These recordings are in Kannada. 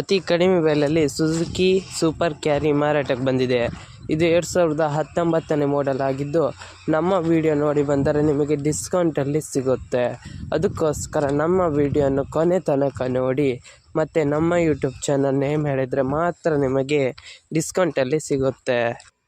ಅತಿ ಕಡಿಮೆ ಬೆಲೆಯಲ್ಲಿ ಸುಜುಕಿ ಸೂಪರ್ ಕ್ಯಾರಿ ಮಾರಾಟಕ್ಕೆ ಬಂದಿದೆ. ಇದು ಎರಡು ಸಾವಿರದ ಹತ್ತೊಂಬತ್ತನೇ ಮಾಡೆಲ್ ಆಗಿದ್ದು, ನಮ್ಮ ವಿಡಿಯೋ ನೋಡಿ ಬಂದರೆ ನಿಮಗೆ ಡಿಸ್ಕೌಂಟಲ್ಲಿ ಸಿಗುತ್ತೆ. ಅದಕ್ಕೋಸ್ಕರ ನಮ್ಮ ವಿಡಿಯೋನ ಕೊನೆ ತನಕ ನೋಡಿ, ಮತ್ತು ನಮ್ಮ ಯೂಟ್ಯೂಬ್ ಚಾನಲ್ ನೇಮ್ ಹೇಳಿದರೆ ಮಾತ್ರ ನಿಮಗೆ ಡಿಸ್ಕೌಂಟಲ್ಲಿ ಸಿಗುತ್ತೆ.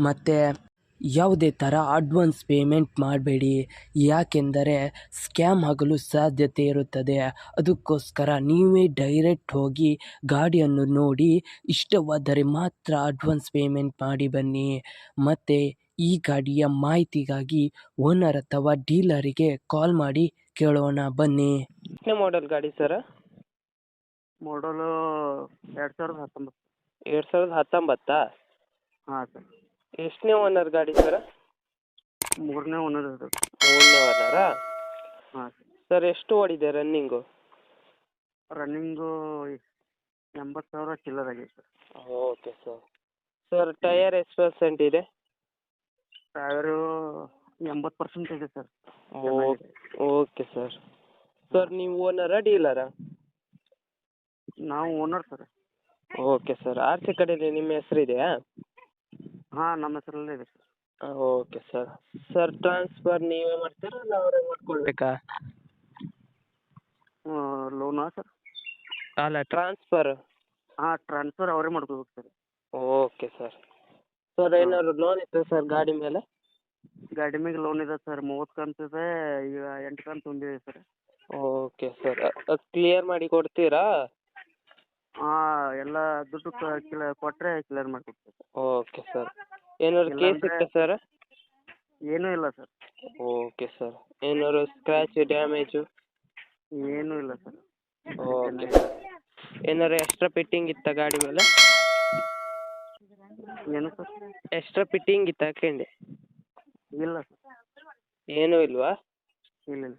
ಮತ್ತು ಯಾವುದೇ ಥರ ಅಡ್ವಾನ್ಸ್ ಪೇಮೆಂಟ್ ಮಾಡಬೇಡಿ. ಯಾಕೆಂದರೆ ಸ್ಕ್ಯಾಮ್ ಆಗಲು ಸಾಧ್ಯತೆ ಇರುತ್ತದೆ. ಅದಕ್ಕೋಸ್ಕರ ನೀವೇ ಡೈರೆಕ್ಟ್ ಹೋಗಿ ಗಾಡಿಯನ್ನು ನೋಡಿ ಇಷ್ಟವಾದರೆ ಮಾತ್ರ ಅಡ್ವಾನ್ಸ್ ಪೇಮೆಂಟ್ ಮಾಡಿ ಬನ್ನಿ. ಮತ್ತು ಈ ಗಾಡಿಯ ಮಾಹಿತಿಗಾಗಿ ಓನರ್ ಅಥವಾ ಡೀಲರಿಗೆ ಕಾಲ್ ಮಾಡಿ ಕೇಳೋಣ ಬನ್ನಿ. ಎಷ್ಟನೇ ಮಾಡೆಲ್ ಗಾಡಿ ಸರ್? ಮಾಡಲು ಎರಡು ಸಾವಿರದ ಹತ್ತೊಂಬತ್ತು. ಎರಡು ಸಾವಿರದ ಹತ್ತೊಂಬತ್ತಾ? ಹಾಂ ಸರ್. ಎಷ್ಟನೇ ಓನರ್ ಗಾಡಿ ಸರ್? ಮೂರನೇ ಓನರ್ ಅದು. ಮೂರನೇ ಓನರಾ? ಹಾಂ ಸರ್. ಎಷ್ಟು ಓಡಿದೆ ರನ್ನಿಂಗು? ರನ್ನಿಂಗು ಎಂಬತ್ತು ಸಾವಿರ ಚಿಲ್ಲರ್ ಆಗಿದೆ sir. Okay sir. Sir tyre ಎಷ್ಟು ಪರ್ಸೆಂಟ್ ಇದೆ? ಟೈರು ಎಂಬತ್ತು ಪರ್ಸೆಂಟ್ ಇದೆ ಸರ್. Okay sir. ಸರ್ ನೀವು ಓನರಾ ಡೀಲರಾ? ನಾವು owner sir. Okay sir. R C ಕಡೆಯಲ್ಲಿ ನಿಮ್ಮ ಹೆಸರು ಇದೆಯಾ? ಹಾಂ ನಮ್ಮ ಹೆಸರಲ್ಲೇ ಇದೆ sir okay sir sir transfer ನೀವೇ ಮಾಡ್ತೀರಾ ಇಲ್ಲ ಅವರೇ ಮಾಡ್ಕೊಳ್ಬೇಕಾ? ಲೋನಾ ಸರ್ ಅಲ್ಲ ಟ್ರಾನ್ಸ್ಫರ್ ಹಾಂ ಟ್ರಾನ್ಸ್ಫರ್ ಅವರೇ ಮಾಡ್ಕೋಬೇಕು ಸರ್ ಓಕೆ ಸರ್ ಸರ್ ಏನಾದ್ರು ಲೋನ್ ಇತ್ತು ಸರ್ ಗಾಡಿ ಮೇಲೆ? ಗಾಡಿ ಮೇಲೆ ಲೋನ್ ಇದೆ ಸರ್ ಮೂವತ್ತು ಕಂತು ಇದೆ ಈಗ ಎಂಟು ಕಂತು ಒಂದಿದೆ ಸರ್ ಓಕೆ ಸರ್ ಅದು ಕ್ಲಿಯರ್ ಮಾಡಿ ಕೊಡ್ತೀರಾ? ಹಾಂ ಎಲ್ಲ ದುಡ್ಡು ಕೊಟ್ಟರೆ ಕ್ಲಿಯರ್ ಮಾಡಿಕೊಡ್ತೀವಿ. Okay sir. ಏನಾದ್ರು ಕೇಸ್ ಇತ್ತಾ ಸರ್? ಏನೂ ಇಲ್ಲ ಸರ್. Okay sir. ಏನಾದ್ರು ಸ್ಕ್ರ್ಯಾಚ್ ಡ್ಯಾಮೇಜು ಏನೂ ಇಲ್ಲ ಸರ್. ಓಕೆ ಏನಾದ್ರು ಎಕ್ಸ್ಟ್ರಾ ಫಿಟ್ಟಿಂಗ್ ಇತ್ತಾ ಗಾಡಿ ಮೇಲೆ? ಏನು ಸರ್? ಎಕ್ಸ್ಟ್ರಾ ಫಿಟ್ಟಿಂಗ್ ಇತ್ತಾ ಹಾಕೊಂಡೆ? ಇಲ್ಲ ಸರ್. ಏನೂ ಇಲ್ವಾ? ಇಲ್ಲ ಇಲ್ಲ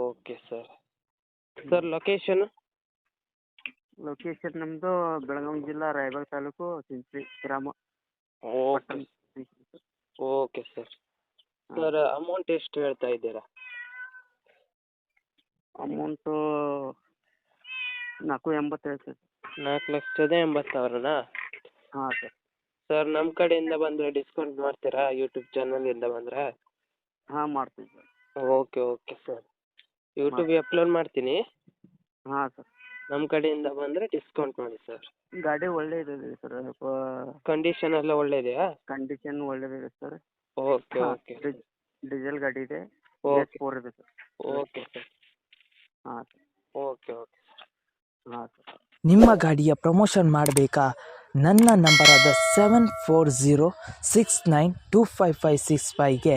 okay sir. Sir location location ನಮ್ಮದು ಬೆಳಗಾವಿ ಜಿಲ್ಲಾ ರಾಯಬಾಗ ತಾಲೂಕು ಸಿಂಚಿ ಗ್ರಾಮ. Okay okay sir sir amount ಎಷ್ಟು ಹೇಳ್ತಾ ಇದ್ದೀರಾ? ಅಮೌಂಟು ನಾಲ್ಕು ಎಂಬತ್ತೈದು ಸರ್. ನಾಲ್ಕು ಲಕ್ಷದ ಎಂಬತ್ತು ಸಾವಿರನಾ? ಹಾಂ ಸರ್ ಸರ್ ನಮ್ಮ ಕಡೆಯಿಂದ ಬಂದರೆ ಡಿಸ್ಕೌಂಟ್ ಮಾಡ್ತೀರಾ? ಯೂಟ್ಯೂಬ್ ಚಾನಲಿಂದ ಬಂದರೆ? ಹಾಂ ಮಾಡ್ತೀವಿ ಸರ್. ಓಕೆ ಓಕೆ ಸರ್ ಯೂಟ್ಯೂಬಿಗೆ ಅಪ್ಲೋಡ್ ಮಾಡ್ತೀನಿ. ಹಾಂ ಸರ್ ನಮ್ಮ ಕಡೆಯಿಂದ ಬಂದರೆ ಡಿಸ್ಕೌಂಟ್ ಮಾಡಿ ಸರ್ ಗಾಡಿ ಒಳ್ಳೆಯದಿದೆ ಸರ್ ಕಂಡೀಷನ್ ಎಲ್ಲ ಒಳ್ಳೆಯದೆಯಾ ಕಂಡೀಷನ್ ಒಳ್ಳೆಯದಿದೆ ಸರ್ ಓಕೆ ಓಕೆ ಡೀಸೆಲ್ ಗಾಡಿ ಇದೆ ಓಕೆ ಫೋರ್ ಇದೆ ಸರ್ ಓಕೆ ಸರ್ ಹಾಂ ಸರ್ ಓಕೆ ಓಕೆ ಹಾಂ ಸರ್ ನಿಮ್ಮ ಗಾಡಿಯ ಪ್ರಮೋಷನ್ ಮಾಡಬೇಕಾ? ನನ್ನ ನಂಬರಾದ seven four zero six nine two five five six ಫೈವ್ಗೆ